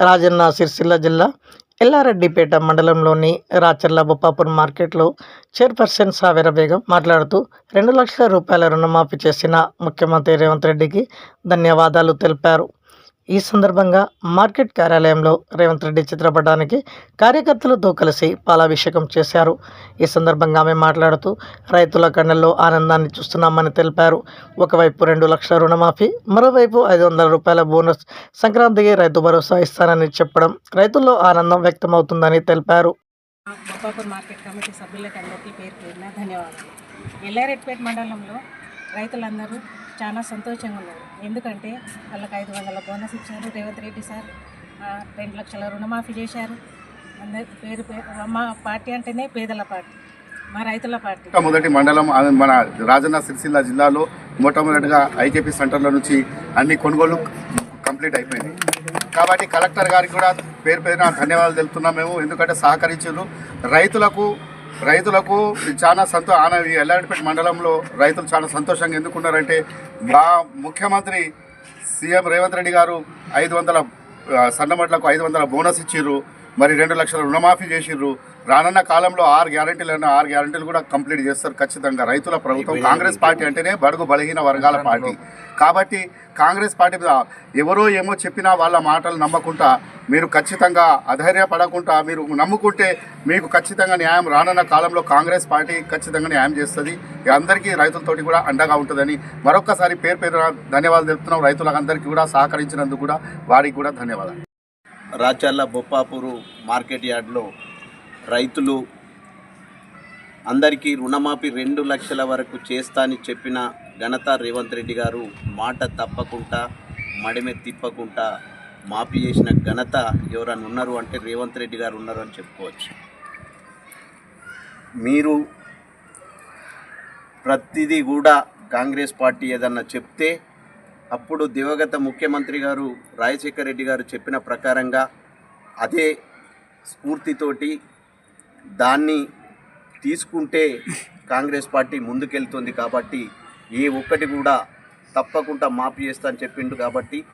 రాజన్న సిరిసిల్ల జిల్లా ఎల్లారెడ్డిపేట మండలంలోని రాచర్ల బొప్పాపూర్ మార్కెట్లో చైర్పర్సన్ సావేర బేగం మాట్లాడుతూ రెండు లక్షల రూపాయల రుణమాఫీ చేసిన ముఖ్యమంత్రి రేవంత్ రెడ్డికి ధన్యవాదాలు తెలిపారు. ఈ సందర్భంగా మార్కెట్ కార్యాలయంలో రేవంత్ రెడ్డి చిత్రపటానికి కార్యకర్తలతో కలిసి పాలాభిషేకం చేశారు. ఈ సందర్భంగా ఆమె మాట్లాడుతూ రైతుల కళ్ళల్లో ఆనందాన్ని చూస్తున్నామని తెలిపారు. ఒకవైపు రెండు లక్షల రుణమాఫీ మరోవైపు ఐదు వందల రూపాయల బోనస్ సంక్రాంతికి రైతు భరోసా ఇస్తానని చెప్పడం రైతుల్లో ఆనందం వ్యక్తమవుతుందని తెలిపారు. బొప్పాపూర్ మార్కెట్ కమిటీ సభ్యులకు అందరికీ పేరు ధన్యవాదాలు. మండలంలో రైతులందరూ చాలా సంతోషంగా ఉన్నారు ఎందుకంటే వాళ్ళకి ఐదు వందల బోనస్ ఇచ్చారు. రేవంత్ రెడ్డి సార్ రెండు లక్షల రుణమాఫీ చేశారు. అందరి పేరు మా పార్టీ అంటేనే పేదల పార్టీ మా రైతుల పార్టీ. మొదటి మండలం మన రాజన్న సిరిసిల్ల జిల్లాలో మొట్టమొదటిగా ఐకేపీ సెంటర్ల నుంచి అన్ని కొనుగోలు కంప్లీట్ అయిపోయింది. కాబట్టి కలెక్టర్ గారికి కూడా పేరు పేరున ధన్యవాదాలు తెలుపుతున్నాం మేము. ఎందుకంటే సహకరించారు. రైతులకు రైతులకు చాలా సంతో ఆన ఎల్లారెడ్డిపేట మండలంలో రైతులు చాలా సంతోషంగా ఎందుకున్నారంటే మా ముఖ్యమంత్రి సీఎం రేవంత్ రెడ్డి గారు ఐదు వందల సన్నమట్లకు ఐదు వందల బోనస్ ఇచ్చిర్రు. మరి రెండు లక్షల రుణమాఫీ చేసిర్రు. రానున్న కాలంలో ఆరు గ్యారెంటీలు అన్న ఆరు గ్యారెంటీలు కూడా కంప్లీట్ చేస్తారు ఖచ్చితంగా. రైతుల ప్రభుత్వం కాంగ్రెస్ పార్టీ అంటేనే బడుగు బలహీన వర్గాల పార్టీ. కాబట్టి కాంగ్రెస్ పార్టీ మీద ఎవరో ఏమో చెప్పినా వాళ్ళ మాటలు నమ్మకుండా మీరు ఖచ్చితంగా అధైర్యపడకుండా మీరు నమ్ముకుంటే మీకు ఖచ్చితంగా న్యాయం రానున్న కాలంలో కాంగ్రెస్ పార్టీ ఖచ్చితంగా న్యాయం చేస్తుంది. అందరికీ రైతులతోటి కూడా అండగా ఉంటుందని మరొక్కసారి పేరు పేరు ధన్యవాదాలు తెలుపుతున్నాం. రైతులందరికీ కూడా సహకరించినందుకు కూడా వారికి కూడా ధన్యవాదాలు. రాచర్ల బొప్పాపూరు మార్కెట్ యార్డ్లో రైతులు అందరికీ రుణమాఫీ రెండు లక్షల వరకు చేస్తా అని చెప్పిన ఘనత రేవంత్ రెడ్డి గారు మాట తప్పకుండా మడిమె తిప్పకుండా మాఫీ చేసిన ఘనత ఎవరైనా ఉన్నారు అంటే రేవంత్ రెడ్డి గారు ఉన్నారు అని చెప్పుకోవచ్చు. మీరు ప్రతిదీ కూడా కాంగ్రెస్ పార్టీ ఏదన్నా చెప్తే అప్పుడు దివగత ముఖ్యమంత్రి గారు రాజశేఖర రెడ్డి గారు చెప్పిన ప్రకారంగా అదే స్ఫూర్తితోటి దాన్ని తీసుకుంటే కాంగ్రెస్ పార్టీ ముందుకెళ్తుంది కాబట్టి ఏ ఒక్కటి కూడా తప్పకుండా మాఫీ చేస్తా అని చెప్పిండు కాబట్టి